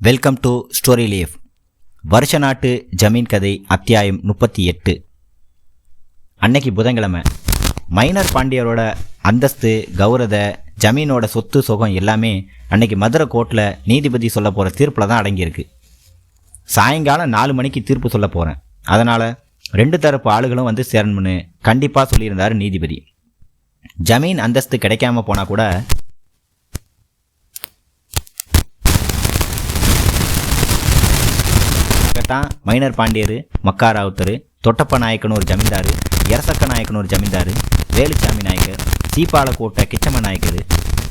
Welcome to story leaf வருஷ நாட்டு ஜமீன் கதை அத்தியாயம் முப்பத்தி எட்டு. அன்னைக்கு புதன்கிழமை. மைனர் பாண்டியரோட அந்தஸ்து கௌரத ஜமீனோட சொத்து சுகம் எல்லாமே அன்னைக்கு மதுரை கோர்ட்டில் நீதிபதி சொல்ல போகிற தீர்ப்பில் தான் அடங்கியிருக்கு. சாயங்காலம் நாலு மணிக்கு தீர்ப்பு சொல்ல போகிறேன் அதனால் ரெண்டு தரப்பு ஆளுகளும் வந்து சேரணும்னு கண்டிப்பாக சொல்லியிருந்தார் நீதிபதி. ஜமீன் அந்தஸ்து கிடைக்காம போனால் கூட பார்த்தா மைனர் பாண்டியர் மக்கா ராவுத்தர் தொட்டப்ப நாயக்கன் ஒரு ஜமீன்தார் எரசக்க நாயக்கன் ஒரு ஜமீன்தார் வேலுச்சாமி நாயக்கர் சீப்பாலக்கோட்டை கிச்சம்ம நாயக்கர்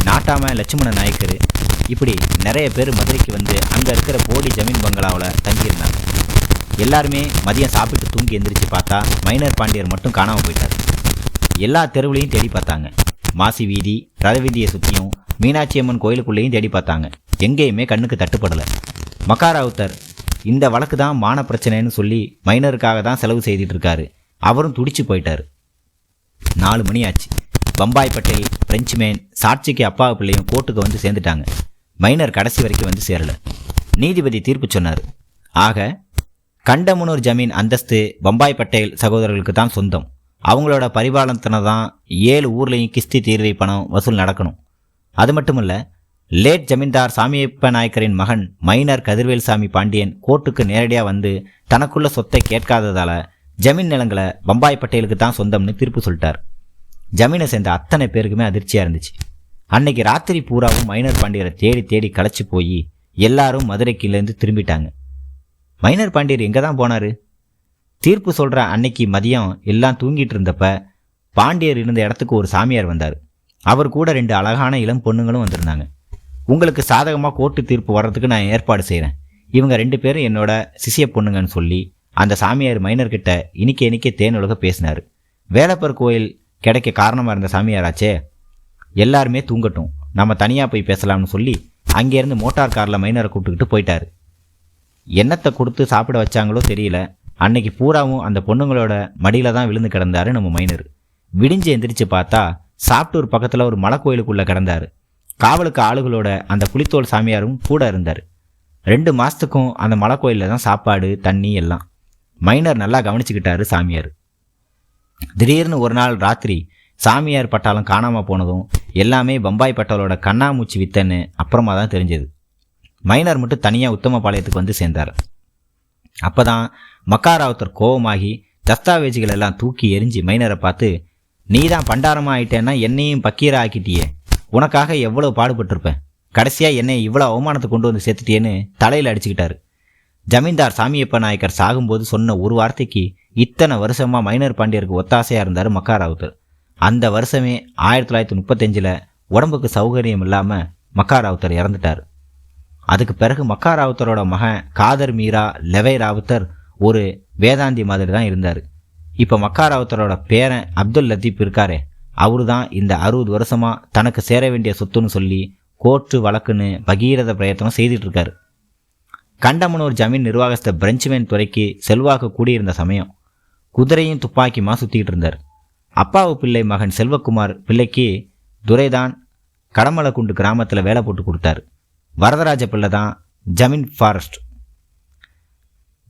நாட்டாம லட்சுமண நாயக்கர். இப்படி நிறைய பேர் மதுரைக்கு வந்து அங்கே இருக்கிற போடி ஜமீன் பங்களாவில் தங்கியிருந்தாங்க. எல்லாருமே மதியம் சாப்பிட்டு தூங்கி எந்திரிச்சு பார்த்தா மைனர் பாண்டியர் மட்டும் காணாமல் போயிட்டார். எல்லா தெருவுலையும் தேடி பார்த்தாங்க. மாசி வீதி ரத வீதியை சுற்றியும் மீனாட்சி அம்மன் கோயிலுக்குள்ளேயும் தேடி பார்த்தாங்க. எங்கேயுமே கண்ணுக்கு தட்டுப்படலை. மக்காராவுத்தர் இந்த வழக்கு தான் மான பிரச்சனைன்னு சொல்லி மைனருக்காக தான் செலவு செய்துட்டு இருக்காரு அவரும் துடிச்சு போயிட்டார். நாலு மணி ஆச்சு பம்பாய் பட்டேல் பிரெஞ்சு மேன் சாட்சிக்கு அப்பா பிள்ளையும் கோர்ட்டுக்கு வந்து சேர்ந்துட்டாங்க. மைனர் கடைசி வரைக்கும் வந்து சேரல. நீதிபதி தீர்ப்பு சொன்னார். ஆக கண்டமுனூர் ஜமீன் அந்தஸ்து பம்பாய் பட்டேல் சகோதரர்களுக்கு தான் சொந்தம். அவங்களோட பரிபாலனத்தின தான் ஏழு ஊர்லேயும் கிஸ்தி தீர்வை பணம் வசூல் நடக்கணும். அது மட்டும் இல்லை லேட் ஜமீன்தார் சாமியப்ப நாயக்கரின் மகன் மைனர் கதிர்வேல் சாமி பாண்டியன் கோர்ட்டுக்கு நேரடியாக வந்து தனக்குள்ள சொத்தை கேட்காததால ஜமீன் நிலங்களை பம்பாய் பட்டேலுக்கு தான் சொந்தம்னு தீர்ப்பு சொல்லிட்டார். ஜமீனை சேர்ந்த அத்தனை பேருக்குமே அதிர்ச்சியாக இருந்துச்சு. அன்னைக்கு ராத்திரி பூராவும் மைனர் பாண்டியரை தேடி தேடி களைச்சி போய் எல்லாரும் மதுரைக்கிலேருந்து திரும்பிட்டாங்க. மைனர் பாண்டியர் எங்கே தான் போனார்? தீர்ப்பு சொல்கிற அன்னைக்கு மதியம் எல்லாம் தூங்கிட்டு இருந்தப்ப பாண்டியர் இருந்த இடத்துக்கு ஒரு சாமியார் வந்தார். அவர் கூட ரெண்டு அழகான இளம் பொண்ணுங்களும் வந்திருந்தாங்க. உங்களுக்கு சாதகமாக கோர்ட்டு தீர்ப்பு வர்றதுக்கு நான் ஏற்பாடு செய்கிறேன் இவங்க ரெண்டு பேரும் என்னோட சிசிய பொண்ணுங்கன்னு சொல்லி அந்த சாமியார் மைனர்கிட்ட இனிக்க இனிக்க தேனுலக பேசினார். வேலப்பர் கோயில் கிடைக்க காரணமாக இருந்த சாமியாராச்சே எல்லாருமே தூங்கட்டும். நம்ம தனியாக போய் பேசலாம்னு சொல்லி அங்கேருந்து மோட்டார் காரில் மைனரை கூப்பிட்டுக்கிட்டு போயிட்டார். என்னத்தை கொடுத்து சாப்பிட வச்சாங்களோ தெரியல. அன்னைக்கு பூராவும் அந்த பொண்ணுங்களோட மடியில் தான் விழுந்து கிடந்தாரு நம்ம மைனர் விடிஞ்சு எந்திரிச்சு பார்த்தா சாப்பிட்டூர் பக்கத்தில் ஒரு மலை கோயிலுக்குள்ளே கிடந்தாரு. காவலுக்கு ஆளுகளோட அந்த புலித்தோல் சாமியாரும் கூட இருந்தார். ரெண்டு மாதத்துக்கும் அந்த மலை கோயிலில் தான் சாப்பாடு தண்ணி எல்லாம். மைனர் நல்லா கவனிச்சுக்கிட்டாரு சாமியார். திடீர்னு ஒரு நாள் ராத்திரி சாமியார் பட்டாளம் காணாமல் போனதும் எல்லாமே பம்பாய் பட்டாளோட கண்ணாமூச்சி வித்தன்னு அப்புறமா தான் தெரிஞ்சது. மைனர் மட்டும் தனியாக உத்தமபாளையத்துக்கு வந்து சேர்ந்தார். அப்போ தான் மக்காராவுத்தர் கோபமாகி தஸ்தாவேஜுகள் எல்லாம் தூக்கி எரிஞ்சு மைனரை பார்த்து நீ தான் பண்டாரமாக ஆயிட்டேன்னா என்னையும் பக்கீரா ஆக்கிட்டியே. உனக்காக எவ்வளோ பாடுபட்டிருப்பேன்? கடைசியாக என்னை இவ்வளோ அவமானத்தை கொண்டு வந்து சேர்த்துட்டேன்னு தலையில் அடிச்சுக்கிட்டாரு. ஜமீன்தார் சாமியப்ப நாயக்கர் சாகும்போது சொன்ன ஒரு வார்த்தைக்கு இத்தனை வருஷமாக மைனர் பாண்டியருக்கு ஒத்தாசையாக இருந்தார் மக்காராவுத்தர் அந்த வருஷமே ஆயிரத்தி தொள்ளாயிரத்தி முப்பத்தஞ்சில் உடம்புக்கு சௌகரியம் இல்லாமல் மக்காராவுத்தர் இறந்துட்டார். அதுக்கு பிறகு மக்காராவுத்தரோட மகன் காதர் மீரா லெவை ராவுத்தர் ஒரு வேதாந்தி மாதிரி தான் இருந்தார். இப்போ மக்காராவுத்தரோட பேரன் அப்துல் லத்தீப் இருக்காரே அவரு தான் இந்த அறுபது வருஷமாக தனக்கு சேர வேண்டிய சொத்துன்னு சொல்லி கோர்ட்டு வழக்குன்னு பகீரத பிரயத்தனம் செய்துட்டு இருக்காரு கண்டமனூர் ஜமீன் நிர்வாகஸ்த பிரெஞ்ச்மேன் துறைக்கு செல்வாக்கு கூடியிருந்த சமயம் குதிரையும் துப்பாக்கியுமா சுற்றிக்கிட்டு இருந்தார் அப்பாவு பிள்ளை மகன் செல்வகுமார் பிள்ளைக்கு துரைதான் கடமலக்குண்டு கிராமத்தில் வேலை போட்டு கொடுத்தாரு. வரதராஜ பிள்ளை தான் ஜமீன் ஃபாரஸ்ட்.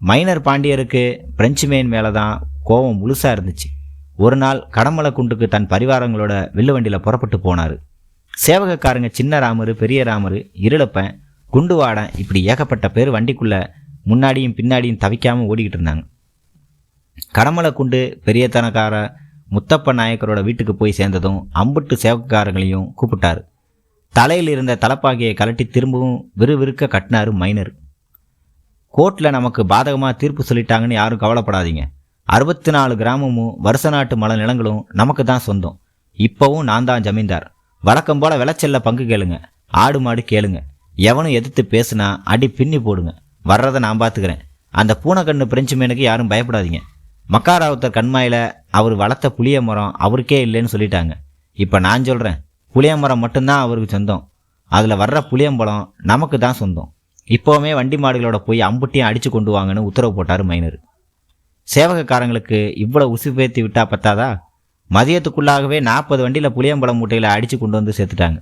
மைனர் பாண்டியருக்கு பிரெஞ்சுமேன் மேலே தான் கோபம் முழுசாக இருந்துச்சு. ஒரு நாள் கடமலை குண்டுக்கு தன் பரிவாரங்களோட வில்லு வண்டியில் புறப்பட்டு போனார். சேவகக்காரங்க சின்ன ராமரு பெரிய ராமரு இருளப்பன் குண்டுவாடன் இப்படி ஏகப்பட்ட பேர் வண்டிக்குள்ளே முன்னாடியும் பின்னாடியும் தவிக்காமல் ஓடிக்கிட்டு இருந்தாங்க. கடமலை குண்டு பெரியத்தனக்கார முத்தப்ப நாயக்கரோட வீட்டுக்கு போய் சேர்ந்ததும் அம்புட்டு சேவகக்காரங்களையும் கூப்பிட்டாரு. தலையில் இருந்த தலப்பாகையை கலட்டி திரும்பவும் விறுவிறுக்க கட்டினாரு மைனர். கோர்ட்டில் நமக்கு பாதகமாக தீர்ப்பு சொல்லிட்டாங்கன்னு யாரும் கவலைப்படாதீங்க. அறுபத்தி நாலு கிராமமும் வருஷ நாட்டு மலை நிலங்களும் நமக்கு தான் சொந்தம். இப்போவும் நான் தான் ஜமீன்தார். வழக்கம் போல் விளைச்சல்ல பங்கு கேளுங்க. ஆடு மாடு கேளுங்க. எவனும் எதிர்த்து பேசுனா அடி பின்னி போடுங்க. வர்றதை நான் பார்த்துக்கிறேன் அந்த பூனைக்கண்ணு பிரெஞ்சு மேனுக்கு யாரும் பயப்படாதீங்க. மக்காராவத்தர் கண்மாயில் அவர் வளர்த்த புளிய மரம் அவருக்கே இல்லைன்னு சொல்லிட்டாங்க. இப்போ நான் சொல்கிறேன் புளிய மரம் மட்டும்தான் அவருக்கு சொந்தம். அதில் வர்ற புளியம்பழம் நமக்கு தான் சொந்தம். இப்போவுமே வண்டி மாடுகளோட போய் அம்புட்டியும் அடித்து கொண்டு வாங்கன்னு உத்தரவு போட்டார் மைனர். சேவகக்காரங்களுக்கு இவ்வளோ உசு பேத்தி விட்டா பத்தாதா? மதியத்துக்குள்ளாகவே நாற்பது வண்டியில் புளியம்பழம் மூட்டையில் அடித்து கொண்டு வந்து சேர்த்துட்டாங்க.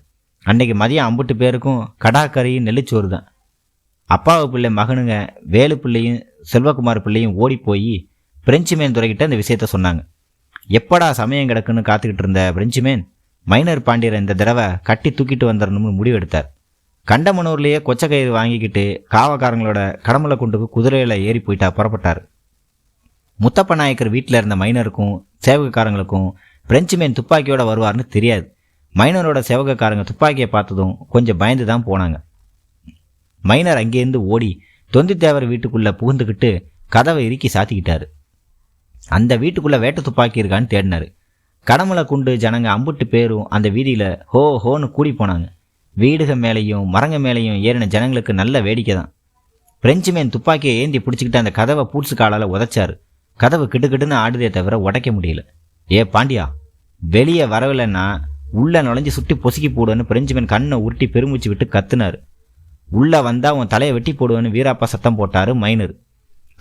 அன்றைக்கி மதியம் அம்புட்டு பேருக்கும் கடாக்கறியும் நெல்லிச்சோறு தான். அப்பாவு பிள்ளை மகனுங்க வேலு பிள்ளையும் செல்வகுமார் பிள்ளையும் ஓடி போய் பிரெஞ்சுமேன் துறைக்கிட்ட இந்த விஷயத்த சொன்னாங்க. எப்படா சமயம் கிடக்குன்னு காத்துக்கிட்டு இருந்த பிரெஞ்சு மேன் மைனர் பாண்டியரை இந்த தடவை கட்டி தூக்கிட்டு வந்துடணும்னு முடிவெடுத்தார். கண்டமனூர்லேயே கொச்சக்கயிறு வாங்கிக்கிட்டு காவக்காரங்களோட கடமலை குண்டுக்கு குதிரையில் ஏறி போயிட்டா புறப்பட்டார். முத்தப்ப நாயக்கர் வீட்டில் இருந்த மைனருக்கும் சேவகக்காரங்களுக்கும் பிரெஞ்சு மேன் துப்பாக்கியோட வருவார்னு தெரியாது. மைனரோட சேவகக்காரங்க துப்பாக்கியை பார்த்ததும் கொஞ்சம் பயந்து தான் போனாங்க. மைனர் அங்கேருந்து ஓடி தொந்தித்தேவர் வீட்டுக்குள்ளே புகுந்துக்கிட்டு கதவை இறுக்கி சாத்திக்கிட்டாரு. அந்த வீட்டுக்குள்ளே வேட்டை துப்பாக்கி இருக்கான்னு தேடினாரு. கடமலை குண்டு ஜனங்க அம்புட்டு பேரும் அந்த வீதியில் ஹோ ஹோன்னு கூடி போனாங்க. வீடுக மேலேயும் மரங்க மேலேயும் ஏறின ஜனங்களுக்கு நல்ல வேடிக்கை தான் பிரெஞ்சு மேன் துப்பாக்கியை ஏந்தி பிடிச்சிக்கிட்டு அந்த கதவை பூட்ஸு காலால் உதைச்சாரு. கதவு கிட்டுக்கிட்டுன்னு ஆடுதே தவிர உடைக்க முடியல. ஏ பாண்டியா வெளியே வரவில்லைன்னா உள்ளே நுழைஞ்சு சுட்டி பொசுக்கி போடுவேன்னு பிரெஞ்சுமேன் கண்ணை உருட்டி பெருமூச்சு விட்டு கத்துனாரு. உள்ளே வந்தால் உன் தலையை வெட்டி போடுவேன்னு வீராப்பா சத்தம் போட்டாரு மைனர்.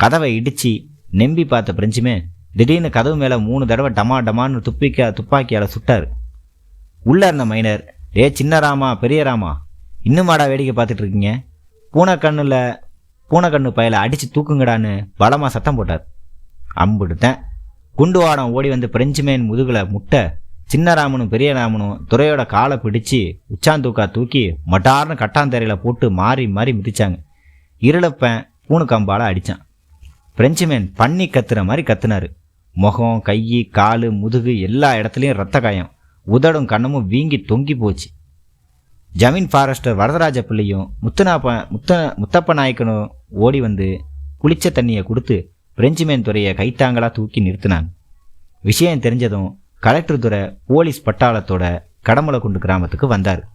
கதவை இடிச்சு நெம்பி பார்த்த பிரெஞ்சுமே திடீர்னு கதவு மேலே மூணு தடவை டமா டமான்னு துப்பிக்க துப்பாக்கியால் சுட்டார். உள்ளே இருந்த மைனர் ஏ சின்ன ராமா பெரிய ராமா இன்னுமாடா வேடிக்கை பார்த்துட்டு இருக்கீங்க? பூனைக்கண்ணில் பூனைக்கண்ணு பயலை அடித்து தூக்குங்கடான்னு பலமாக சத்தம் போட்டார். அம்பிடுத்தேன். குண்டுவாடம் ஓடி வந்து பிரெஞ்சுமேன் முதுகில் முட்டை சின்ன ராமனும் பெரிய ராமனும் துறையோட காலை பிடிச்சி உச்சாந்தூக்கா தூக்கி மட்டார்னு கட்டாந்தரையில் போட்டு மாறி மாறி மிதிச்சாங்க. இருளப்பன் பூணு கம்பால் அடித்தான் பிரெஞ்சுமேன் பண்ணி கத்துற மாதிரி கத்துனாரு. முகம் கை கால் முதுகு எல்லா இடத்துலையும் ரத்த காயம். உதடும் கண்ணமும் வீங்கி தொங்கி போச்சு. ஜமீன் ஃபாரஸ்டர் வரதராஜ பிள்ளையும் முத்துனாப்ப முத்த முத்தப்ப நாயக்கனும் ஓடி வந்து குளிச்ச தண்ணியை கொடுத்து பிரெஞ்சுமேன் துறையை கைத்தாங்களாக தூக்கி நிறுத்தினாங்க. விஷயம் தெரிஞ்சதும் கலெக்டர் துறை போலீஸ் பட்டாளத்தோட கடமலைக்குண்டு கிராமத்துக்கு வந்தார்.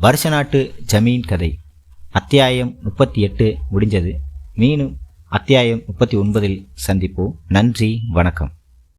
வருஷ நாட்டு ஜமீன் கதை. அத்தியாயம் முப்பத்தி எட்டு முடிஞ்சது. மீண்டும் அத்தியாயம் முப்பத்தி ஒன்பதில் சந்திப்போம். நன்றி வணக்கம்.